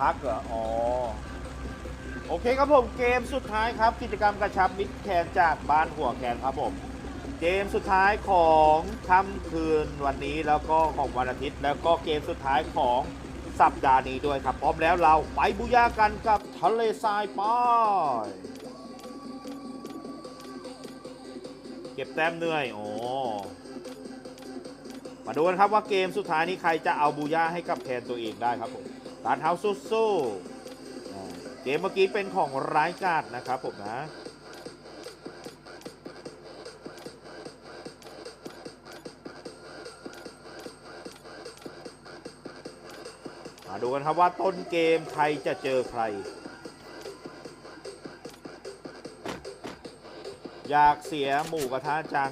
พักเหรอ อ๋อ โอเคครับผมเกมสุดท้ายครับ กิจกรรมกระชับมิตรแคนจากบ้านหัวแคนครับผมเกมสุดท้ายของค่ำคืนวันนี้แล้วก็ของวันอาทิตย์ แล้วก็เกมสุดท้ายของสัปดาห์นี้ด้วยครับ พร้อมแล้วเราไปบุย่ากันกับทะเลทรายป้ายเก็บแต้มเหนื่อย โอ้มาดูกันครับว่าเกมสุดท้ายนี้ใครจะเอาบูย่าให้กับแทนตัวเองได้ครับผม ร้านเฮาสู้สู้ๆเกมเมื่อกี้เป็นของร้ายกาดนะครับผมนะมาดูกันครับว่าต้นเกมใครจะเจอใคร อยากเสียหมูกระทะจัง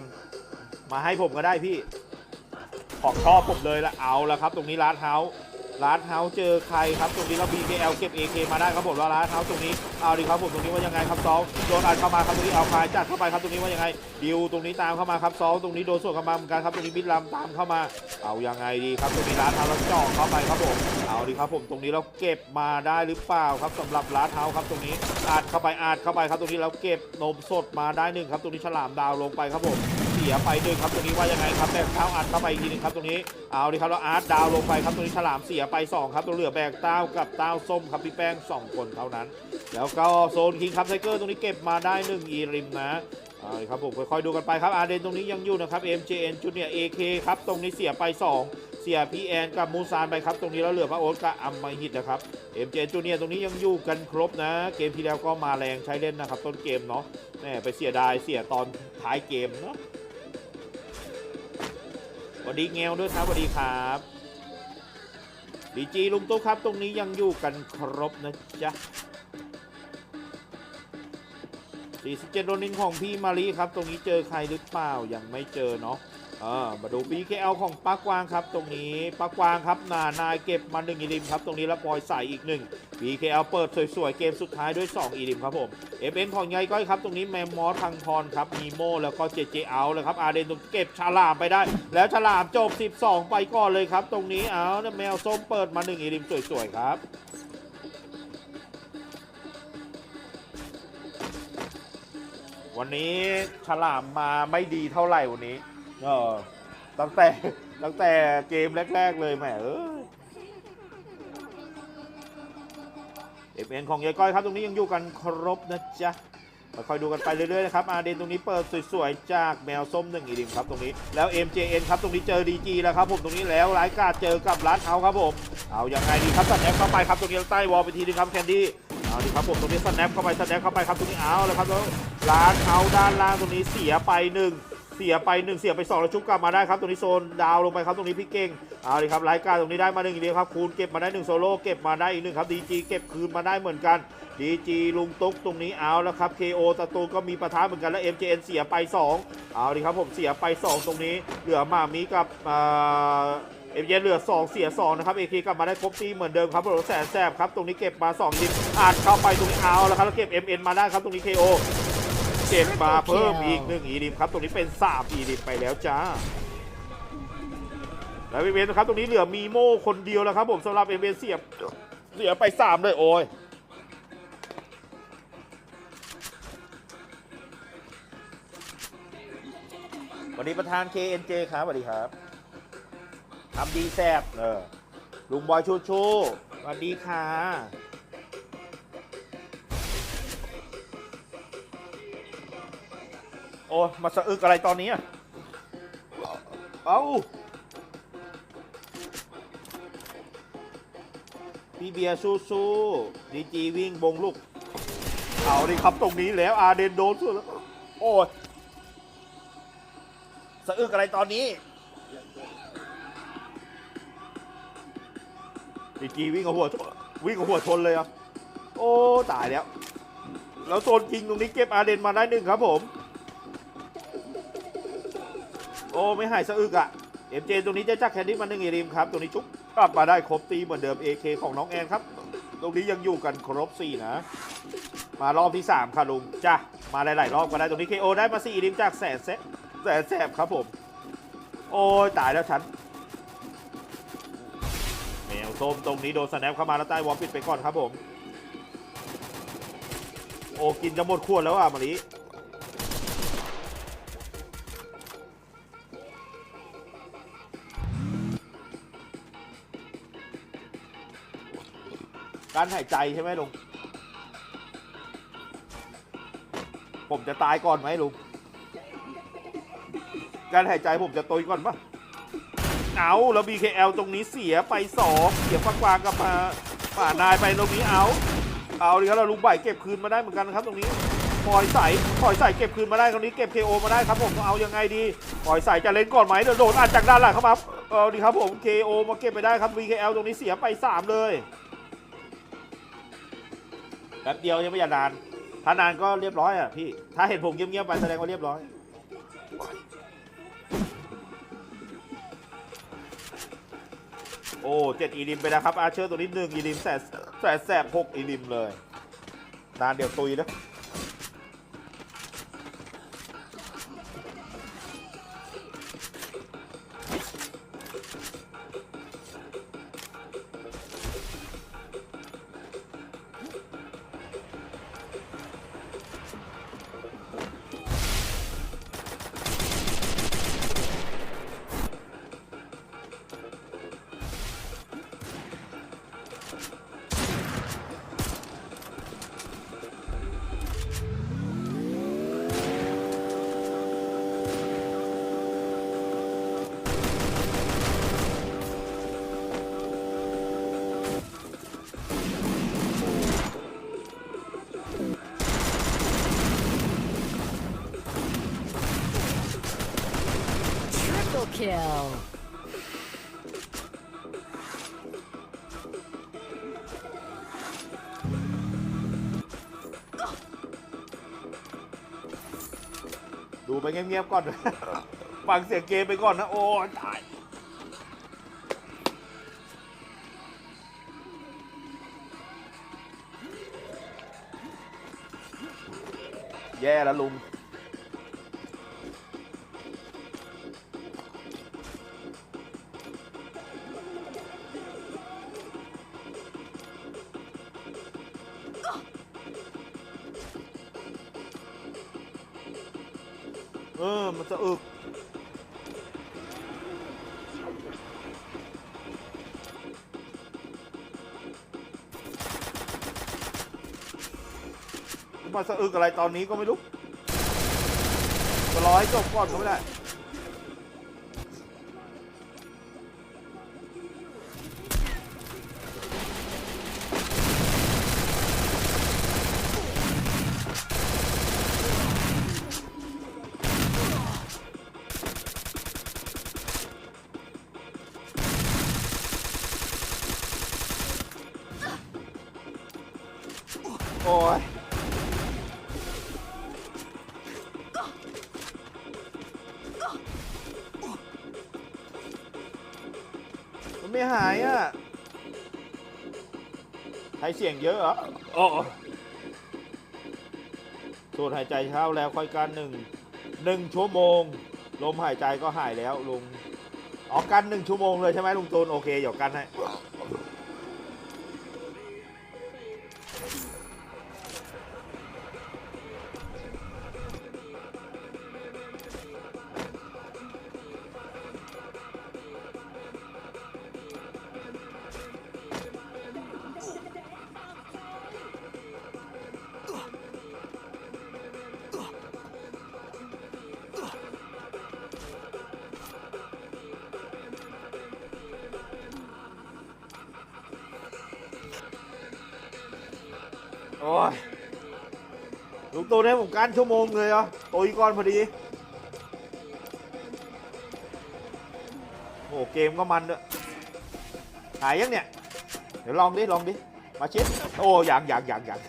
มาให้ผมก็ได้พี่ ของชอบผมเลยละเอาละครับ ตรงนี้ร้านเฮา ส์ร้านเฮาเจอใครครับตรงนี้เรา BKL เก็บ AK มาได้ครับผมว่าร้านเฮาตรงนี้เอาดีครับผมตรงนี้ว่ายังไงครับซอลโดนอัดเข้ามาครับตรงนี้เอาคายจัดเข้าไปครับตรงนี้ว่ายังไงดิวตรงนี้ตามเข้ามาครับซอลตรงนี้โดนส่วนเข้ามาเหมือนกันครับตรงนี้บิดลำตามเข้ามา เอายังไงดีครับตรงนี้ร้านเฮาส์เราจ่อเข้าไปครับผมเอาดีครับผมตรงนี้เราเก็บมาได้หรือเปล่าครับสำหรับร้านเฮาครับตรงนี้อัดเข้าไปอัดเข้าไปครับตรงนี้เราเก็บนมสดมาได้หนึ่งครับตรงนี้ฉลามดาวลงไปครับผม เสียไปด้วยครับตรงนี้ว่ายังไงครับแบกเท้าอัดเข้าไปอีกทีหนึงครับตรงนี้เอาดิครับแล้วอาร์ตดาวลงไปครับตรงนี้ฉลามเสียไปสองครับตัวเหลือแบกเต้ากับเต้าส้มครับพี่แป้งสองคนเท่านั้น แล้วก็โซนคิงครับไทเกอร์ตรงนี้เก็บมาได้หนึ่งอีริมนะเอาดิครับผมค่อยๆดูกันไปครับอาร์เดนตรงนี้ยังอยู่นะครับ MJN จุดเนี่ย AK ครับตรงนี้เสียไปสองเสียพีแอนกับมูซานไปครับตรงนี้แล้วเหลือพระโอ๊ตกับอัมมาฮิตนะครับ MJN จูเนียตรงนี้ยังอยู่กันครบนะ เกมที่แล้วก็มาแรงใช้เล่นนะครับ ต้นเกมเนาะแหม่ไปเสียดายเสียตอนท้ายเกมเนาะ วัสดีเงวด้วยครับสวัสดีครับดีจีลุงตุ๊กครับ ตรงนี้ยังอยู่กันครบนะจ๊ะ47โดนินของพี่มารีครับ ตรงนี้เจอใครหรือเปล่ายังไม่เจอเนาะ ออมาดู BKL ของปักวางครับ ตรงนี้ปักวางครับนานายเก็บมา1อีลิมครับ ตรงนี้แล้วปล่อยใส่อีกหนึ่ง BKL เปิดสวยๆ เกมสุดท้ายด้วย 2 อีลิมครับผม FN ของไงก้อยครับ ตรงนี้แมมมอสพังพรครับมีโมแล้วก็เจเจเอาเลยครับอาเดนตรงเก็บฉลามไปได้ แล้วฉลามจบ 12 ไปก่อนเลยครับ ตรงนี้เอาเนี่ยแมวส้มเปิดมา1อีลิมสวยๆครับวันนี้ฉลามมาไม่ดีเท่าไหร่วันนี้ ออตั้งแต่ตั้งแต่เกมแรก ๆ เลยแหมเอ้ยเอฟเอ็นของยายก้อยครับตรงนี้ยังอยู่กันครบนะจ๊ะมาคอยดูกันไปเรื่อยๆนะครับอาเดนตรงนี้เปิดสวยๆจากแมวส้มหนึ่งอีดิมครับตรงนี้แล้ว MJN ครับตรงนี้เจอ DG แล้วครับผมตรงนี้แล้วไลกาเจอกับร้านเขาครับผมเอาอยังไงดีครับสแนปเข้าไปครับตรงนี้ใต้วอลไปทีนึงครับแคนดี้เอาดีครับผมตรงนี้สแนปเข้าไปสแนปเข้าไปครับตรงนี้เอาแล้วครับแล้วร้านเขาด้านล่างตรงนี้เสียไปหนึ่ง เสียไปหนึ่งเสียไปสองแล้วชุบกลับมาได้ครับตรงนี้โซนดาวลงไปครับตรงนี้พี่เก่งเอาดีครับไลการตรงนี้ได้มาหนึ่งอีกเดียวครับคูณเก็บมาได้หนึ่งโซโล่เก็บมาได้อีกหนึ่งครับดีจีเก็บคืนมาได้เหมือนกันดีจีลุงตุ๊กตรงนี้เอาแล้วครับ KO ตะตูก็มีประทะเหมือนกันแล้ว MJN เสียไปสองเอาดีครับผมเสียไปสองตรงนี้ เหลือมามีกับเอ็มเยเหลือ 2 เสีย 2 นะครับเอเคกลับมาได้ครบตีเหมือนเดิมครับรแสนแสบครับ ตรงนี้เก็บมา2ยิงอาจเข้าไปตรงนี้เอาแล้วครับแล้วเก็บ MN มาได้ครับตรงนี้ KO เก็บมาเพิ่มอีกหนึ่งอีดิมครับ ตรงนี้เป็น3อีดิมไปแล้วจ้าแล้วเอ็มนะครับตรงนี้เหลือมีโม่คนเดียวแล้วครับผมสำหรับเอ็มเสียบเสียไป3เลยโอ้ยสวัสดีประธาน KNJ ครับสวัสดีครับทำดีแซบเออลุงบอยชูชูสวัสดีค่ะ อ้ยมาสะอึกอะไรตอนนี้อะเอ้าพี่เบียร์สู้สู้ดีจีวิ่งบงลูก เอาดิครับตรงนี้แล้วอาเดนโดนสุดแล้วโอ้ยสะอึกอะไรตอนนี้ดีจีวิ่งกับหัววิ่งกับหัวชนเลยอะโอ้ ตายแล้ว แล้วโซนจริงตรงนี้เก็บอาเดนมาได้หนึ่งครับผม โอ้ไม่หายสะอึกอะเอ็มเจตรงนี้จะจักแคนดี้มาหนึ่งเอริมครับ ตรงนี้ชุบกลับมาได้ครบตีเหมือนเดิม AK ของน้องแอนครับ ตรงนี้ยังอยู่กันครบ4นะ มารอบที่ 3 ค่ะลุงจ้ะมาหลาย ๆ รอบก็ได้ตรงนี้ KO ได้มา4อีริมจากแสนแสบแสนแสบครับผม โอ้ยตายแล้วฉันแมวส้มตรงนี้โดนสแนปเข้ามาแล้วใต้วอลปิดไปก่อนครับผม โอ้กินจะหมดขวดแล้วอะมาริ การหายใจใช่ไหมลุง ผมจะตายก่อนไหมลุง การหายใจผมจะตยก่อนปะเอาแล้ว BKL ตรงนี้เสียไปสองเสียฟักวางกับมาป่านายไปตรงนี้เอา เอาดิครับเราลุงใบเก็บคืนมาได้เหมือนกันครับตรงนี้ปล่อยใส่ปล่อยใส่เก็บคืนมาได้ตรงนี้เก็บ KO มาได้ครับผมเอายังไงดีปล่อยใส่จะเล่นก่อนไหมเดี๋ยวโดนอัดจากด้านหลังเข้ามาเอาดิครับผม KO มาเก็บไปได้ครับ BKL ตรงนี้เสียไปสามเลย แป๊บเดียวยังไม่อย่านาน ถ้านานก็เรียบร้อยอะพี่ ถ้าเห็นผมเงียบๆไปแสดงว่าเรียบร้อย โอ้เจ็ดอีลิมไปนะครับอาเชอร์ตัวนี้หนึ่งอีลิมแสบแสบหกอีลิมเลย นานเดี๋ยวตุยนะ kill. ดูไปเงียบๆก่อนฟังเสียงเกมไปก่อนนะโอ้ยตายแย่แล้วลุง มาสะอึกอะไรตอนนี้ก็ไม่รู้จะรอให้จบก่อนก็ไม่ได้โอ้ย ไม่หายอะ ใช้เสียงเยอะเหรอโอ้สูดหายใจเข้าแล้วค่อยกันหนึ่งหนึ่งชั่วโมง ลมหายใจก็หายแล้วลุง อ๋อกันหนึ่งชั่วโมงเลยใช่ไหมลุงตูนโอเคเดี๋ยวกันให้ โอ้ยลุงตูนให้ผมการชั่วโมงเลยเหรอตุยก่อนพอดี โอ้เกมก็มันด้วยหายยังเนี่ย เดี๋ยวลองดิ ลองดิ มาช็ดโอ้ยังยังยังยัง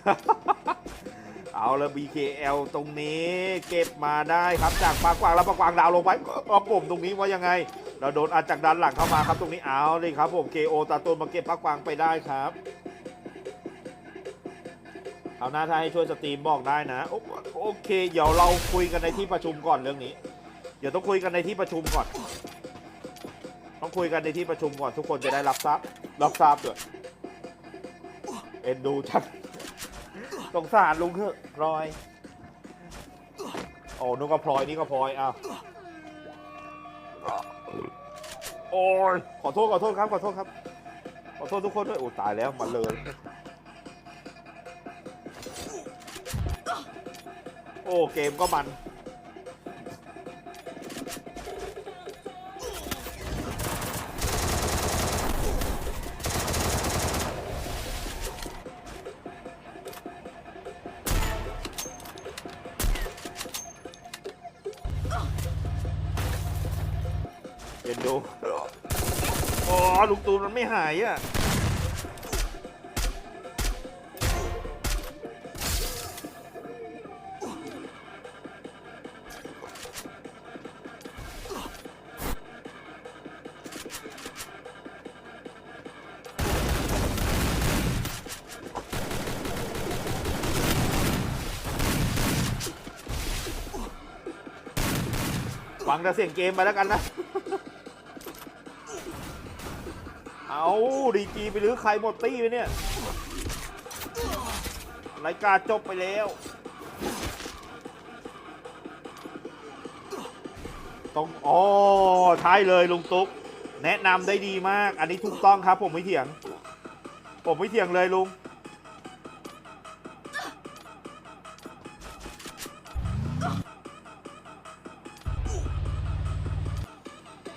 เอาละ BKL ตรงนี้เก็บมาได้ครับจากปากกวางแล้วปากกวางดาวลงไปเอาผมตรงนี้ว่ายังไง เราโดนอัดจากด้านหลังเข้ามาครับตรงนี้เอาเลยครับผม KO ตาตูนมาเก็บปากกวางไปได้ครับ เอาหน้าถ้าให้ช่วยสตรีมบอกได้นะโอโอเค เดี๋ยวเราคุยกันในที่ประชุมก่อนเรื่องนี้ เดี๋ยวต้องคุยกันในที่ประชุมก่อน ต้องคุยกันในที่ประชุมก่อนทุกคนจะได้รับทราบรับทราบด้วยเอ็นดูชัดสงสารลุงเถอะพลอยโอ้นึกว่าพลอยนี่ก็พลอยอ้าวโอ้ยขอโทษขอโทษครับขอโทษครับขอโทษทุกคนด้วยโอ้ตายแล้วมาเลย โอ้ เกมก็มัน เอ็นดู อ๋อ ลูกตูนมันไม่หายอะ ฟังแต่เสียงเกมไปแล้วกันนะ เอาดีจีไปหรือใครหมดตี้ไปเนี่ยรายการจบไปแล้ว ต้องอ๋อใช่เลยลุงตุ๊ก แนะนำได้ดีมาก อันนี้ถูกต้องครับ ผมไม่เถียง ผมไม่เถียงเลยลุง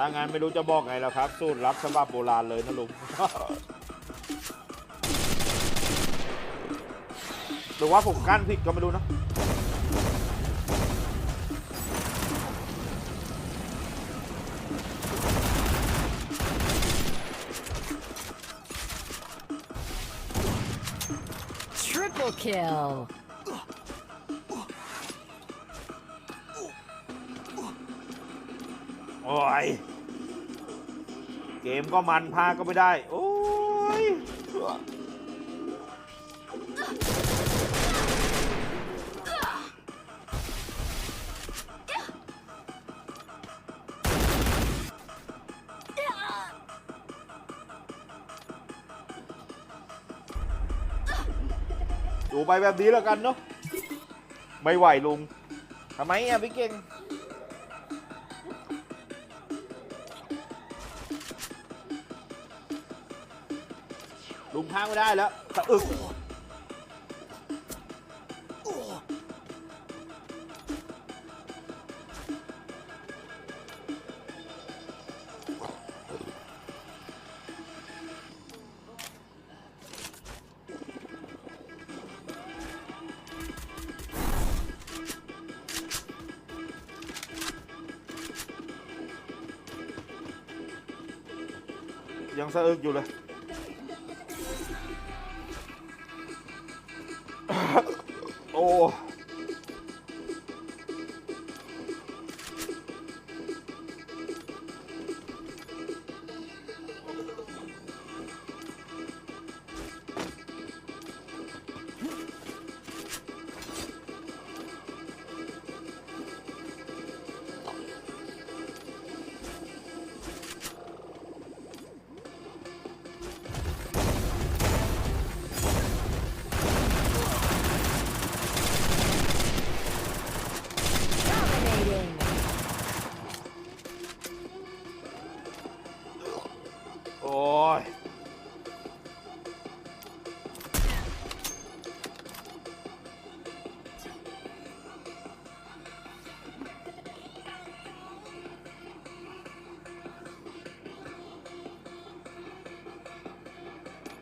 ถ้างานไม่รู้จะบอกไงแล้วครับ สูตรลับฉบับโบราณเลยนะลุง หรือว่าผมกั้นผิดก็ไม่รู้นะ Triple kill. มก็มันพาก็ไม่ได้ โอ้ยดูไปแบบนี้แล้วกันเนาะไม่ไหวลุงทำไมอะพี่เก่ง ลุงค้างไม่ได้แล้วสะอึกยังสะอึกอยู่เลย โ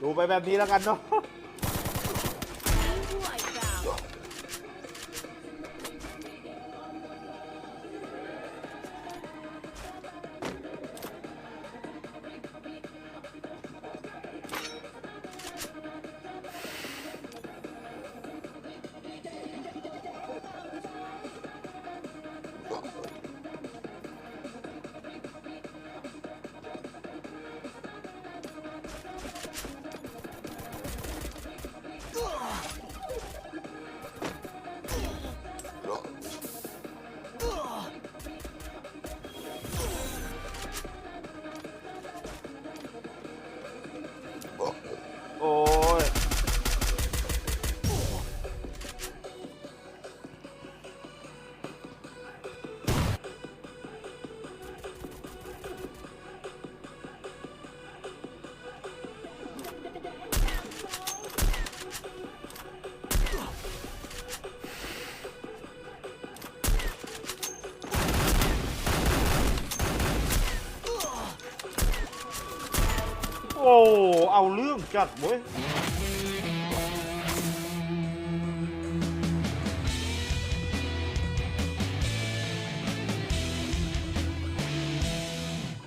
ดูไปแบบนี้แล้วกันเนาะ เอาเรื่องจัดเว้ย